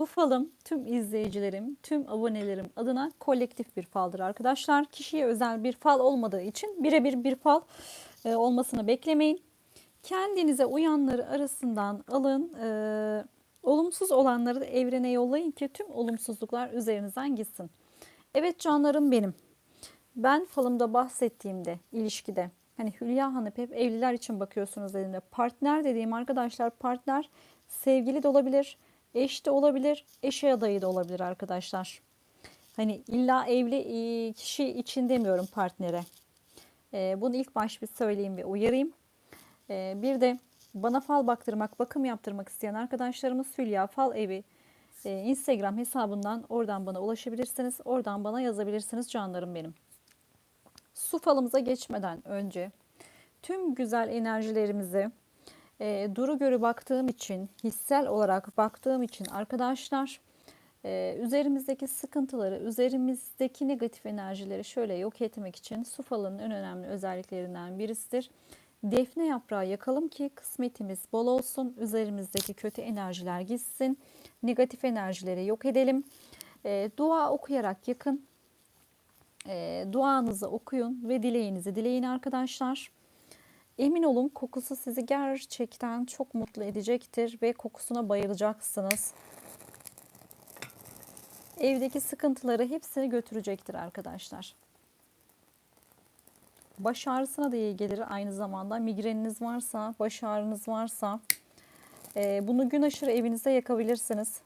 Bu falım tüm izleyicilerim, tüm abonelerim adına kolektif bir faldır arkadaşlar. Kişiye özel bir fal olmadığı için birebir bir fal e, olmasını beklemeyin. Kendinize uyanları arasından alın. e, olumsuz olanları da evrene yollayın ki tüm olumsuzluklar üzerinizden gitsin. Evet canlarım benim. Ben falımda bahsettiğimde ilişkide hani Hülya Hanım hep evliler için bakıyorsunuz dediğimde partner dediğim arkadaşlar partner sevgili de olabilir, eş de olabilir, eşe adayı da olabilir arkadaşlar. Hani illa evli e, kişi için demiyorum partnere. E, bunu ilk baş bir söyleyeyim ve uyarayım. E, bir de bana fal baktırmak, bakım yaptırmak isteyen arkadaşlarımız Hülya Fal Evi Instagram hesabından oradan bana ulaşabilirsiniz. Oradan bana yazabilirsiniz canlarım benim. Su falımıza geçmeden önce tüm güzel enerjilerimizi e, duru görü baktığım için, hissel olarak baktığım için arkadaşlar e, üzerimizdeki sıkıntıları, üzerimizdeki negatif enerjileri şöyle yok etmek için su falının en önemli özelliklerinden birisidir. Defne yaprağı yakalım ki kısmetimiz bol olsun, üzerimizdeki kötü enerjiler gitsin, negatif enerjileri yok edelim. E, dua okuyarak yakın, e, duanızı okuyun ve dileğinizi dileyin arkadaşlar. Emin olun kokusu sizi gerçekten çok mutlu edecektir ve kokusuna bayılacaksınız. Evdeki sıkıntıları hepsini götürecektir arkadaşlar. Baş ağrısına da iyi gelir aynı zamanda. Migreniniz varsa, baş ağrınız varsa e, bunu gün aşırı evinizde yakabilirsiniz.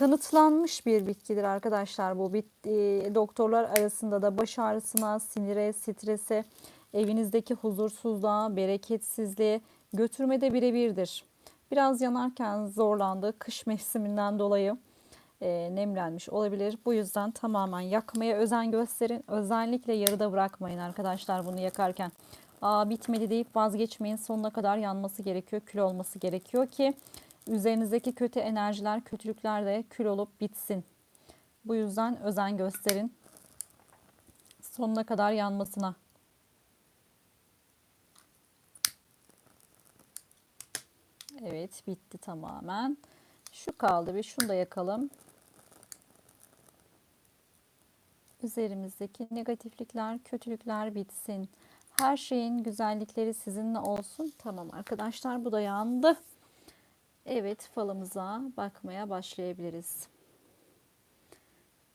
Kanıtlanmış bir bitkidir arkadaşlar bu bit e, doktorlar arasında da baş ağrısına, sinire, strese, evinizdeki huzursuzluğa, bereketsizliğe götürmede birebirdir. Biraz yanarken zorlandı kış mevsiminden dolayı e, nemlenmiş olabilir. Bu yüzden tamamen yakmaya özen gösterin. Özellikle yarıda bırakmayın arkadaşlar bunu yakarken. Aa bitmedi deyip vazgeçmeyin. Sonuna kadar yanması gerekiyor, kül olması gerekiyor ki Üzerinizdeki kötü enerjiler, kötülükler de kül olup bitsin. Bu yüzden özen gösterin. Sonuna kadar yanmasına. Evet bitti tamamen. Şu kaldı bir şunu da yakalım. Üzerimizdeki negatiflikler, kötülükler bitsin. Her şeyin güzellikleri sizinle olsun. Tamam arkadaşlar bu da yandı. Evet falımıza bakmaya başlayabiliriz.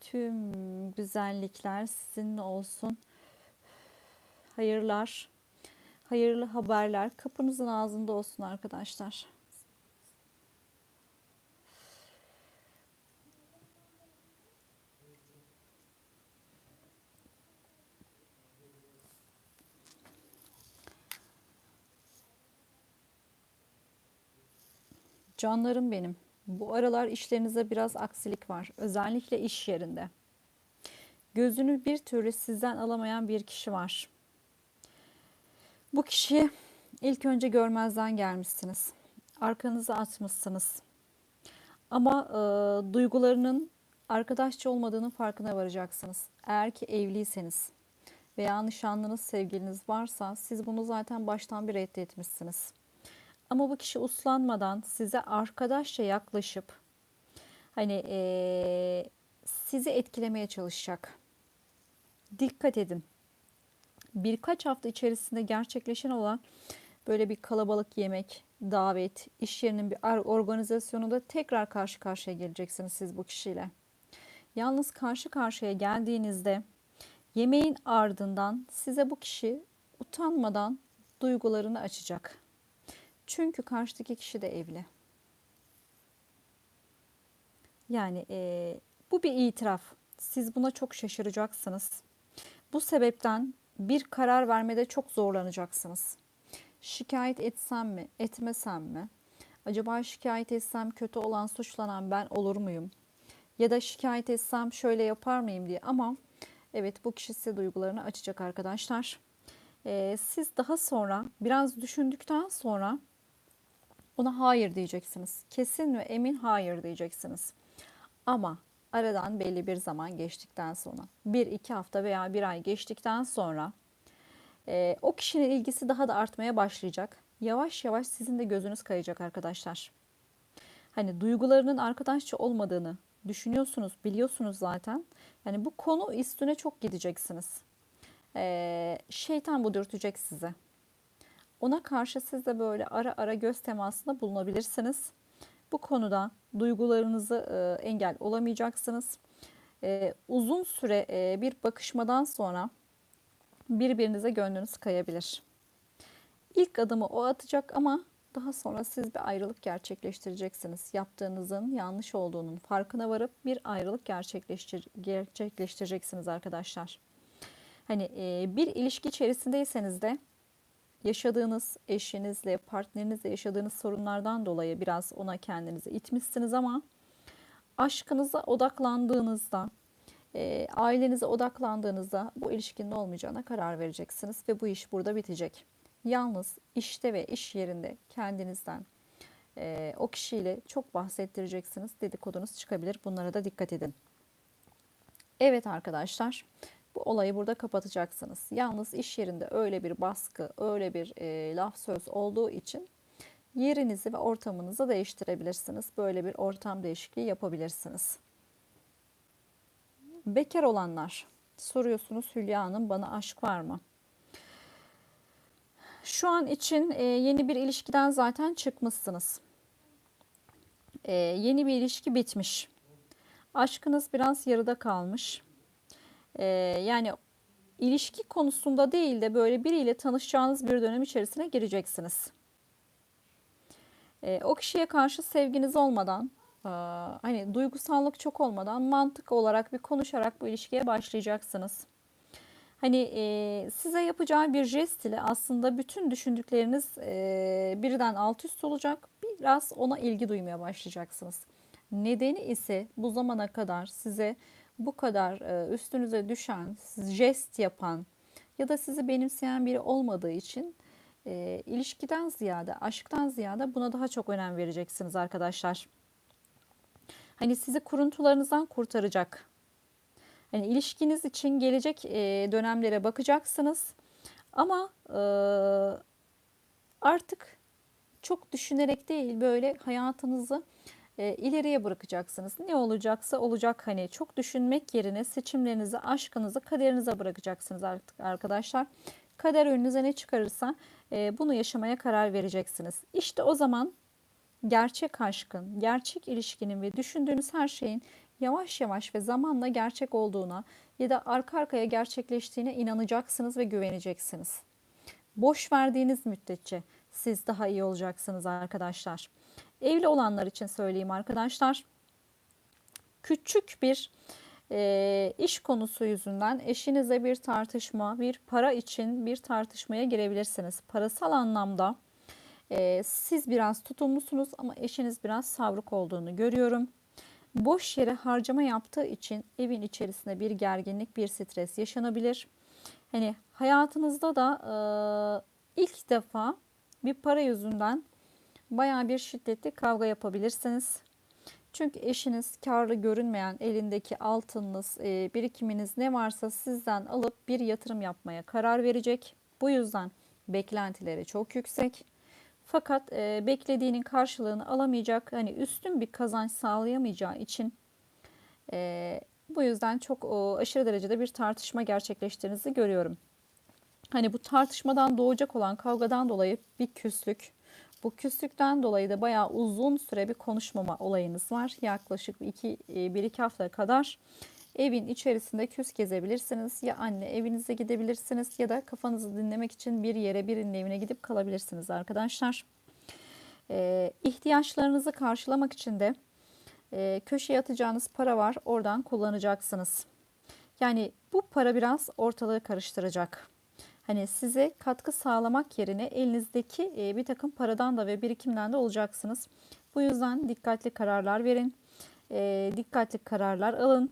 Tüm güzellikler sizinle olsun. Hayırlar, hayırlı haberler kapınızın ağzında olsun arkadaşlar. Canlarım benim. Bu aralar işlerinize biraz aksilik var. Özellikle iş yerinde. Gözünü bir türlü sizden alamayan bir kişi var. Bu kişiyi ilk önce görmezden gelmişsiniz. Arkanızı atmışsınız. Ama e, duygularının arkadaşça olmadığının farkına varacaksınız. Eğer ki evliyseniz veya nişanlınız, sevgiliniz varsa siz bunu zaten baştan bir reddetmişsiniz. Ama bu kişi uslanmadan size arkadaşça yaklaşıp hani ee, sizi etkilemeye çalışacak. Dikkat edin. Birkaç hafta içerisinde gerçekleşen olan böyle bir kalabalık yemek, davet, iş yerinin bir organizasyonunda tekrar karşı karşıya geleceksiniz siz bu kişiyle. Yalnız karşı karşıya geldiğinizde yemeğin ardından size bu kişi utanmadan duygularını açacak. Çünkü karşıdaki kişi de evli. Yani e, bu bir itiraf. Siz buna çok şaşıracaksınız. Bu sebepten bir karar vermede çok zorlanacaksınız. Şikayet etsem mi, etmesem mi? Acaba şikayet etsem kötü olan suçlanan ben olur muyum? Ya da şikayet etsem şöyle yapar mıyım diye ama evet bu kişi size duygularını açacak arkadaşlar. Ee, siz daha sonra biraz düşündükten sonra ona hayır diyeceksiniz. Kesin ve emin hayır diyeceksiniz. Ama aradan belli bir zaman geçtikten sonra, bir iki hafta veya bir ay geçtikten sonra e, o kişinin ilgisi daha da artmaya başlayacak. yavaş yavaş sizin de gözünüz kayacak arkadaşlar. Hani duygularının arkadaşça olmadığını düşünüyorsunuz, biliyorsunuz zaten. Yani bu konu üstüne çok gideceksiniz. Ee, şeytan bu dürtecek size. Ona karşı siz de böyle ara ara göz temasında bulunabilirsiniz. Bu konuda duygularınızı e, engel olamayacaksınız. E, uzun süre e, bir bakışmadan sonra birbirinize gönlünüz kayabilir. İlk adımı o atacak ama daha sonra siz bir ayrılık gerçekleştireceksiniz. Yaptığınızın yanlış olduğunun farkına varıp bir ayrılık gerçekleştir gerçekleştireceksiniz arkadaşlar. Hani e, bir ilişki içerisindeyseniz de yaşadığınız eşinizle, partnerinizle yaşadığınız sorunlardan dolayı biraz ona kendinizi itmişsiniz ama aşkınıza odaklandığınızda, e, ailenize odaklandığınızda bu ilişkinin olmayacağına karar vereceksiniz ve bu iş burada bitecek. Yalnız işte ve iş yerinde kendinizden e, o kişiyle çok bahsettireceksiniz. Dedikodunuz çıkabilir. Bunlara da dikkat edin. Evet arkadaşlar bu olayı burada kapatacaksınız. Yalnız iş yerinde öyle bir baskı, öyle bir e, laf söz olduğu için yerinizi ve ortamınızı değiştirebilirsiniz. Böyle bir ortam değişikliği yapabilirsiniz. Bekar olanlar soruyorsunuz Hülya Hanım bana aşk var mı? Şu an için e, yeni bir ilişkiden zaten çıkmışsınız. E, yeni bir ilişki bitmiş. Aşkınız biraz yarıda kalmış. E, yani ilişki konusunda değil de böyle biriyle tanışacağınız bir dönem içerisine gireceksiniz. E, o kişiye karşı sevginiz olmadan, e, hani duygusallık çok olmadan mantık olarak bir konuşarak bu ilişkiye başlayacaksınız. Hani e, size yapacağı bir jest ile aslında bütün düşündükleriniz e, birden alt üst olacak. Biraz ona ilgi duymaya başlayacaksınız. Nedeni ise bu zamana kadar size bu kadar e, üstünüze düşen, jest yapan ya da sizi benimseyen biri olmadığı için e, ilişkiden ziyade, aşktan ziyade buna daha çok önem vereceksiniz arkadaşlar. Hani sizi kuruntularınızdan kurtaracak. Hani ilişkiniz için gelecek e, dönemlere bakacaksınız. Ama e, artık çok düşünerek değil böyle hayatınızı e, ileriye bırakacaksınız. Ne olacaksa olacak hani çok düşünmek yerine seçimlerinizi, aşkınızı kaderinize bırakacaksınız artık arkadaşlar. Kader önünüze ne çıkarırsa e, bunu yaşamaya karar vereceksiniz. İşte o zaman gerçek aşkın, gerçek ilişkinin ve düşündüğünüz her şeyin yavaş yavaş ve zamanla gerçek olduğuna ya da arka arkaya gerçekleştiğine inanacaksınız ve güveneceksiniz. Boş verdiğiniz müddetçe siz daha iyi olacaksınız arkadaşlar. Evli olanlar için söyleyeyim arkadaşlar. Küçük bir e, iş konusu yüzünden eşinize bir tartışma, bir para için bir tartışmaya girebilirsiniz. Parasal anlamda e, siz biraz tutumlusunuz ama eşiniz biraz savruk olduğunu görüyorum. Boş yere harcama yaptığı için evin içerisinde bir gerginlik, bir stres yaşanabilir. Hani hayatınızda da e, ilk defa bir para yüzünden baya bir şiddetli kavga yapabilirsiniz. Çünkü eşiniz karlı görünmeyen elindeki altınınız, e, birikiminiz ne varsa sizden alıp bir yatırım yapmaya karar verecek. Bu yüzden beklentileri çok yüksek. Fakat e, beklediğinin karşılığını alamayacak, hani üstün bir kazanç sağlayamayacağı için e, bu yüzden çok aşırı derecede bir tartışma gerçekleştirdiğinizi görüyorum. Hani bu tartışmadan doğacak olan kavgadan dolayı bir küslük, bu küslükten dolayı da bayağı uzun süre bir konuşmama olayınız var. Yaklaşık 1-2 hafta kadar evin içerisinde küs gezebilirsiniz. Ya anne evinize gidebilirsiniz ya da kafanızı dinlemek için bir yere birinin evine gidip kalabilirsiniz arkadaşlar. Ee, ihtiyaçlarınızı karşılamak için de e, köşeye atacağınız para var. Oradan kullanacaksınız. Yani bu para biraz ortalığı karıştıracak. Hani size katkı sağlamak yerine elinizdeki e, bir takım paradan da ve birikimden de olacaksınız. Bu yüzden dikkatli kararlar verin. E, dikkatli kararlar alın.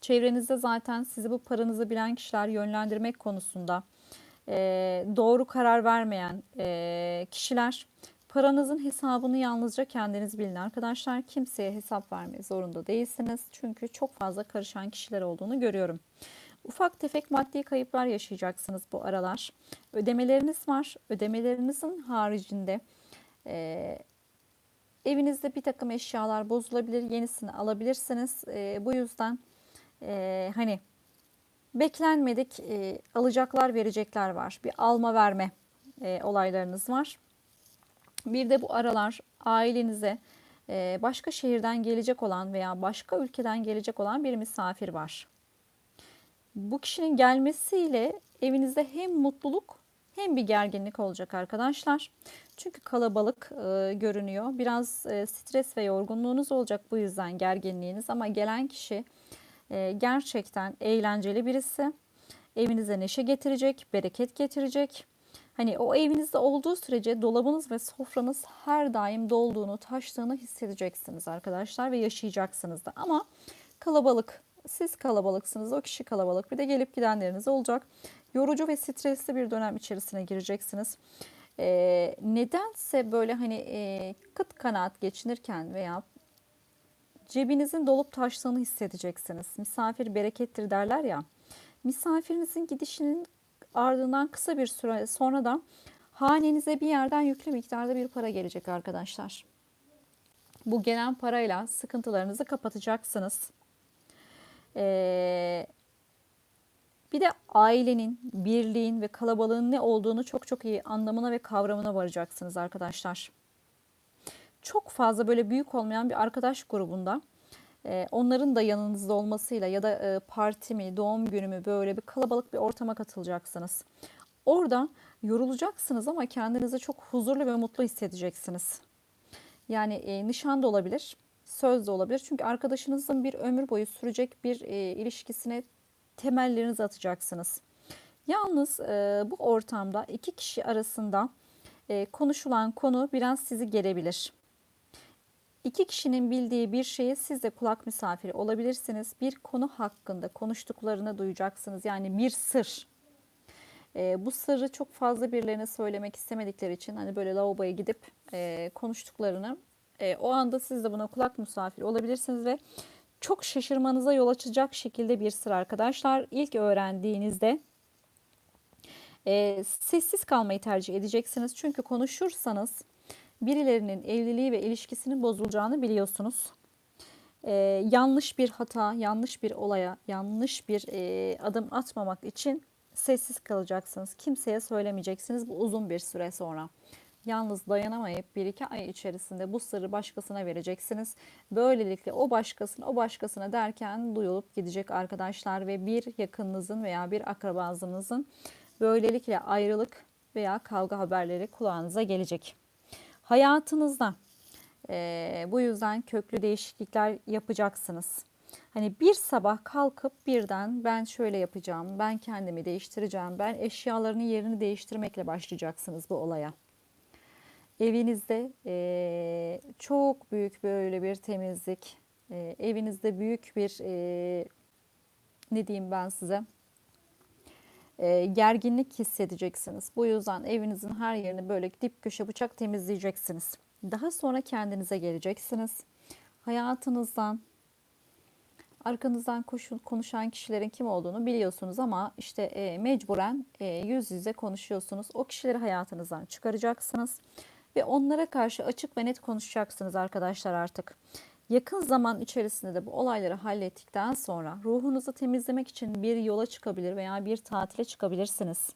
Çevrenizde zaten sizi bu paranızı bilen kişiler yönlendirmek konusunda e, doğru karar vermeyen kişiler paranızın hesabını yalnızca kendiniz bilin arkadaşlar. Kimseye hesap vermeye zorunda değilsiniz. Çünkü çok fazla karışan kişiler olduğunu görüyorum. Ufak tefek maddi kayıplar yaşayacaksınız bu aralar. Ödemeleriniz var. Ödemelerinizin haricinde e, evinizde bir takım eşyalar bozulabilir. Yenisini alabilirsiniz. E, bu yüzden e, hani beklenmedik e, alacaklar verecekler var. Bir alma verme e, olaylarınız var. Bir de bu aralar ailenize e, başka şehirden gelecek olan veya başka ülkeden gelecek olan bir misafir var. Bu kişinin gelmesiyle evinizde hem mutluluk hem bir gerginlik olacak arkadaşlar. Çünkü kalabalık e, görünüyor. Biraz e, stres ve yorgunluğunuz olacak bu yüzden gerginliğiniz ama gelen kişi e, gerçekten eğlenceli birisi. Evinize neşe getirecek, bereket getirecek. Hani o evinizde olduğu sürece dolabınız ve sofranız her daim dolduğunu, taştığını hissedeceksiniz arkadaşlar ve yaşayacaksınız da. Ama kalabalık, siz kalabalıksınız, o kişi kalabalık. Bir de gelip gidenleriniz olacak. Yorucu ve stresli bir dönem içerisine gireceksiniz. Ee, nedense böyle hani e, kıt kanaat geçinirken veya cebinizin dolup taştığını hissedeceksiniz. Misafir berekettir derler ya. Misafirinizin gidişinin ardından kısa bir süre sonra da hanenize bir yerden yüklü miktarda bir para gelecek arkadaşlar. Bu gelen parayla sıkıntılarınızı kapatacaksınız. Ee, bir de ailenin, birliğin ve kalabalığın ne olduğunu çok çok iyi anlamına ve kavramına varacaksınız arkadaşlar. Çok fazla böyle büyük olmayan bir arkadaş grubunda e, onların da yanınızda olmasıyla ya da e, parti mi, doğum günü mü böyle bir kalabalık bir ortama katılacaksınız. Orada yorulacaksınız ama kendinizi çok huzurlu ve mutlu hissedeceksiniz. Yani e, nişan da olabilir, söz de olabilir. Çünkü arkadaşınızın bir ömür boyu sürecek bir e, ilişkisine temellerinizi atacaksınız. Yalnız e, bu ortamda iki kişi arasında e, konuşulan konu biraz sizi gerebilir. İki kişinin bildiği bir şeye siz de kulak misafiri olabilirsiniz. Bir konu hakkında konuştuklarını duyacaksınız. Yani bir sır. E, bu sırrı çok fazla birilerine söylemek istemedikleri için hani böyle lavaboya gidip e, konuştuklarını e, o anda siz de buna kulak misafiri olabilirsiniz ve çok şaşırmanıza yol açacak şekilde bir sır arkadaşlar. İlk öğrendiğinizde e, sessiz kalmayı tercih edeceksiniz. Çünkü konuşursanız birilerinin evliliği ve ilişkisinin bozulacağını biliyorsunuz. Ee, yanlış bir hata, yanlış bir olaya, yanlış bir e, adım atmamak için sessiz kalacaksınız. Kimseye söylemeyeceksiniz bu uzun bir süre sonra. Yalnız dayanamayıp bir iki ay içerisinde bu sırrı başkasına vereceksiniz. Böylelikle o başkasına o başkasına derken duyulup gidecek arkadaşlar ve bir yakınınızın veya bir akrabanızın böylelikle ayrılık veya kavga haberleri kulağınıza gelecek. Hayatınızda e, bu yüzden köklü değişiklikler yapacaksınız. Hani bir sabah kalkıp birden ben şöyle yapacağım, ben kendimi değiştireceğim, ben eşyalarının yerini değiştirmekle başlayacaksınız bu olaya. Evinizde e, çok büyük böyle bir temizlik, e, evinizde büyük bir e, ne diyeyim ben size e, gerginlik hissedeceksiniz. Bu yüzden evinizin her yerini böyle dip köşe bıçak temizleyeceksiniz. Daha sonra kendinize geleceksiniz. Hayatınızdan arkanızdan koşun, konuşan kişilerin kim olduğunu biliyorsunuz ama işte e, mecburen e, yüz yüze konuşuyorsunuz. O kişileri hayatınızdan çıkaracaksınız ve onlara karşı açık ve net konuşacaksınız arkadaşlar artık. Yakın zaman içerisinde de bu olayları hallettikten sonra ruhunuzu temizlemek için bir yola çıkabilir veya bir tatile çıkabilirsiniz.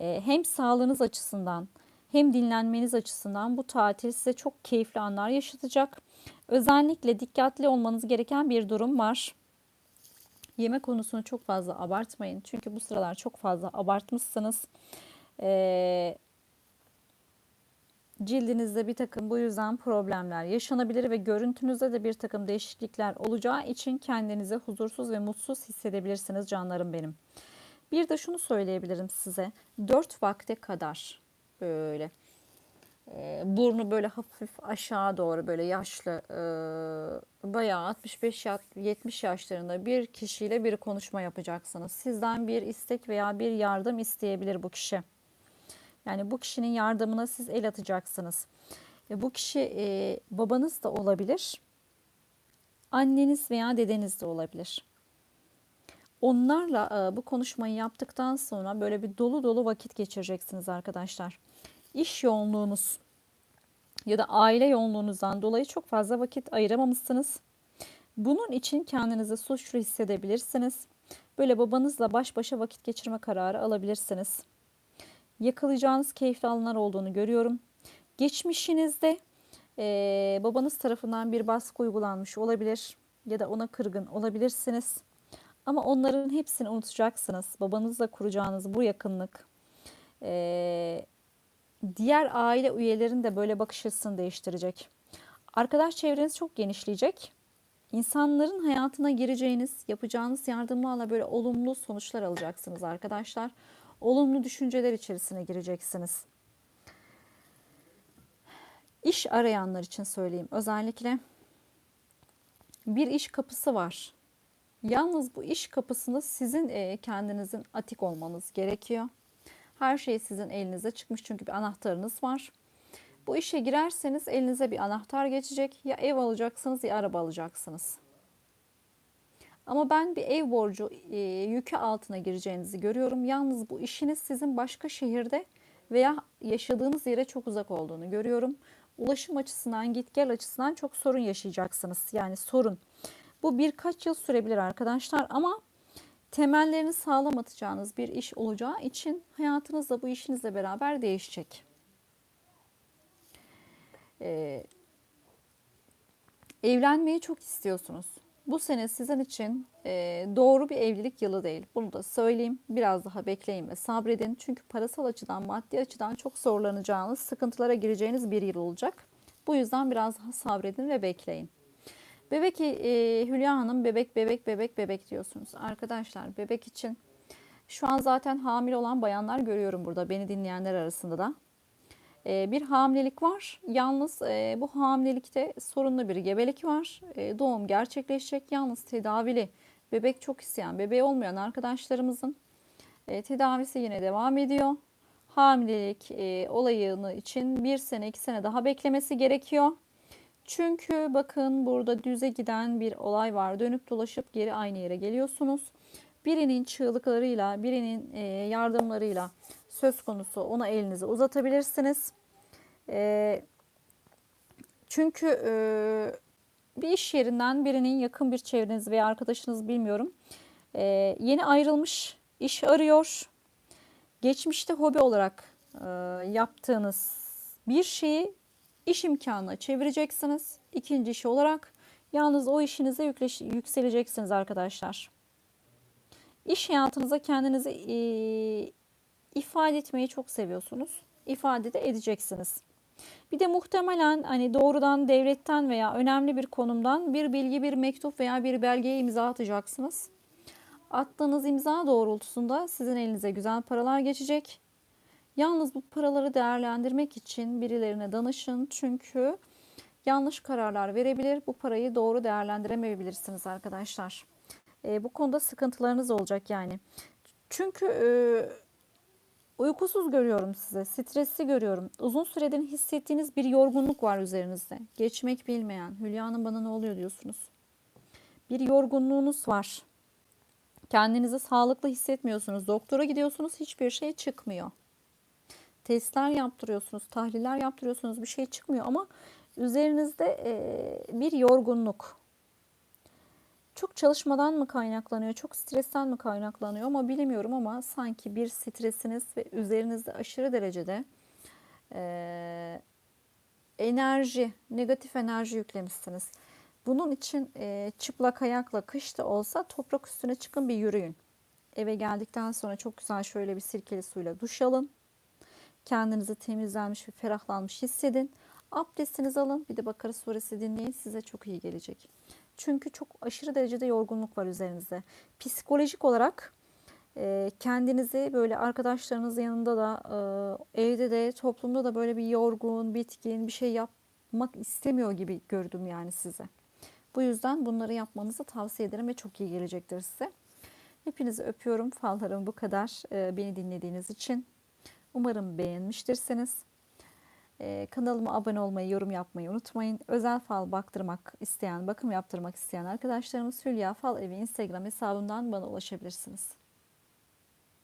Ee, hem sağlığınız açısından hem dinlenmeniz açısından bu tatil size çok keyifli anlar yaşatacak. Özellikle dikkatli olmanız gereken bir durum var. Yeme konusunu çok fazla abartmayın. Çünkü bu sıralar çok fazla abartmışsınız. Ee, cildinizde bir takım bu yüzden problemler yaşanabilir ve görüntünüzde de bir takım değişiklikler olacağı için kendinizi huzursuz ve mutsuz hissedebilirsiniz canlarım benim. Bir de şunu söyleyebilirim size. 4 vakte kadar böyle e, burnu böyle hafif aşağı doğru böyle yaşlı e, bayağı 65 yaş 70 yaşlarında bir kişiyle bir konuşma yapacaksınız. Sizden bir istek veya bir yardım isteyebilir bu kişi. Yani bu kişinin yardımına siz el atacaksınız. Ve bu kişi e, babanız da olabilir. Anneniz veya dedeniz de olabilir. Onlarla e, bu konuşmayı yaptıktan sonra böyle bir dolu dolu vakit geçireceksiniz arkadaşlar. İş yoğunluğunuz ya da aile yoğunluğunuzdan dolayı çok fazla vakit ayıramamışsınız. Bunun için kendinizi suçlu hissedebilirsiniz. Böyle babanızla baş başa vakit geçirme kararı alabilirsiniz. Yakalayacağınız keyifli anlar olduğunu görüyorum. Geçmişinizde e, babanız tarafından bir baskı uygulanmış olabilir ya da ona kırgın olabilirsiniz. Ama onların hepsini unutacaksınız. Babanızla kuracağınız bu yakınlık, e, diğer aile üyelerinin de böyle bakış açısını değiştirecek. Arkadaş çevreniz çok genişleyecek. İnsanların hayatına gireceğiniz, yapacağınız yardımlarla böyle olumlu sonuçlar alacaksınız arkadaşlar. Olumlu düşünceler içerisine gireceksiniz. İş arayanlar için söyleyeyim özellikle. Bir iş kapısı var. Yalnız bu iş kapısında sizin e, kendinizin atik olmanız gerekiyor. Her şey sizin elinize çıkmış çünkü bir anahtarınız var. Bu işe girerseniz elinize bir anahtar geçecek. Ya ev alacaksınız ya araba alacaksınız. Ama ben bir ev borcu e, yükü altına gireceğinizi görüyorum. Yalnız bu işiniz sizin başka şehirde veya yaşadığınız yere çok uzak olduğunu görüyorum. Ulaşım açısından, git gel açısından çok sorun yaşayacaksınız. Yani sorun. Bu birkaç yıl sürebilir arkadaşlar ama temellerini sağlam atacağınız bir iş olacağı için hayatınız da bu işinizle beraber değişecek. Ee, evlenmeyi çok istiyorsunuz. Bu sene sizin için e, doğru bir evlilik yılı değil. Bunu da söyleyeyim. Biraz daha bekleyin ve sabredin. Çünkü parasal açıdan, maddi açıdan çok zorlanacağınız, sıkıntılara gireceğiniz bir yıl olacak. Bu yüzden biraz daha sabredin ve bekleyin. Bebek e, Hülya Hanım bebek bebek bebek bebek diyorsunuz. Arkadaşlar bebek için şu an zaten hamile olan bayanlar görüyorum burada beni dinleyenler arasında da. E, bir hamilelik var. Yalnız e, bu hamilelikte sorunlu bir gebelik var. E, doğum gerçekleşecek. Yalnız tedavili bebek çok isteyen bebeği olmayan arkadaşlarımızın e, tedavisi yine devam ediyor. Hamilelik olayını için bir sene iki sene daha beklemesi gerekiyor. Çünkü bakın burada düze giden bir olay var. Dönüp dolaşıp geri aynı yere geliyorsunuz. Birinin çığlıklarıyla, birinin yardımlarıyla söz konusu ona elinizi uzatabilirsiniz. E, çünkü e, bir iş yerinden birinin yakın bir çevreniz veya arkadaşınız bilmiyorum. Yeni ayrılmış, iş arıyor. Geçmişte hobi olarak yaptığınız bir şeyi iş imkanına çevireceksiniz. İkinci iş olarak yalnız o işinize yükleş, yükseleceksiniz arkadaşlar. İş hayatınıza kendinizi e, ifade etmeyi çok seviyorsunuz. İfade de edeceksiniz. Bir de muhtemelen hani doğrudan devletten veya önemli bir konumdan bir bilgi, bir mektup veya bir belgeye imza atacaksınız. Attığınız imza doğrultusunda sizin elinize güzel paralar geçecek Yalnız bu paraları değerlendirmek için birilerine danışın. Çünkü yanlış kararlar verebilir. Bu parayı doğru değerlendiremeyebilirsiniz arkadaşlar. E, bu konuda sıkıntılarınız olacak yani. Çünkü e, uykusuz görüyorum size. Stresli görüyorum. Uzun süredir hissettiğiniz bir yorgunluk var üzerinizde. Geçmek bilmeyen. Hülya'nın bana ne oluyor diyorsunuz. Bir yorgunluğunuz var. Kendinizi sağlıklı hissetmiyorsunuz. Doktora gidiyorsunuz hiçbir şey çıkmıyor testler yaptırıyorsunuz, tahliller yaptırıyorsunuz bir şey çıkmıyor ama üzerinizde bir yorgunluk. Çok çalışmadan mı kaynaklanıyor, çok stresten mi kaynaklanıyor ama bilemiyorum ama sanki bir stresiniz ve üzerinizde aşırı derecede e, enerji, negatif enerji yüklemişsiniz. Bunun için e, çıplak ayakla kış da olsa toprak üstüne çıkın bir yürüyün. Eve geldikten sonra çok güzel şöyle bir sirkeli suyla duş alın. Kendinizi temizlenmiş ve ferahlanmış hissedin. Abdestinizi alın. Bir de Bakara suresi dinleyin. Size çok iyi gelecek. Çünkü çok aşırı derecede yorgunluk var üzerinizde. Psikolojik olarak e, kendinizi böyle arkadaşlarınız yanında da e, evde de toplumda da böyle bir yorgun, bitkin bir şey yapmak istemiyor gibi gördüm yani size. Bu yüzden bunları yapmanızı tavsiye ederim ve çok iyi gelecektir size. Hepinizi öpüyorum. Fallarım bu kadar. E, beni dinlediğiniz için. Umarım beğenmiştirsiniz. Ee, kanalıma abone olmayı, yorum yapmayı unutmayın. Özel fal baktırmak isteyen, bakım yaptırmak isteyen arkadaşlarımız Hülya Fal Evi Instagram hesabından bana ulaşabilirsiniz.